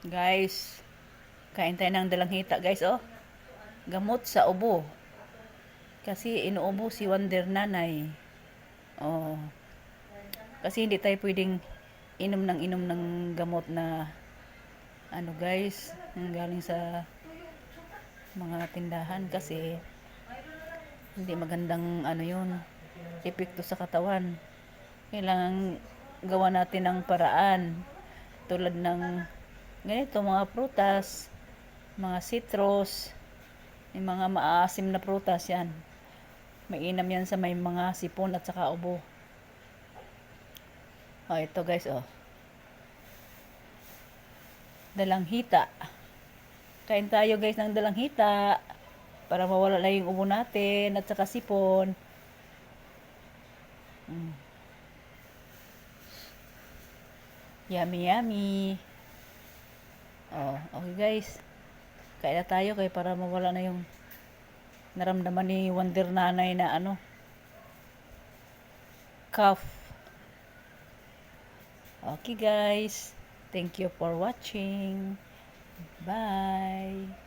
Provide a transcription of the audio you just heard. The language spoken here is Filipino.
Guys, kain tayo ng dalanghita, guys, oh. Gamot sa ubo. Kasi inuubo si Wonder Nanay. Oh. Kasi hindi tayo pwedeng inom ng inom ng gamot na ano guys, galing sa mga tindahan kasi hindi magandang ano yun, epekto sa katawan. Kailangan gawa natin ng paraan tulad ng ganito mga prutas, mga citrus, yung mga maasim na prutas yan. Mainam yan sa may mga sipon at saka ubo. Oh, ito guys, oh. Dalanghita. Kain tayo guys ng dalanghita para mawala na yung ubo natin at saka sipon. Mm. Yummy, yummy. Okay guys. Kain na tayo kay para mawala na yung naramdaman ni Wonder Nanay na ano cough. Okay guys. Thank you for watching. Bye.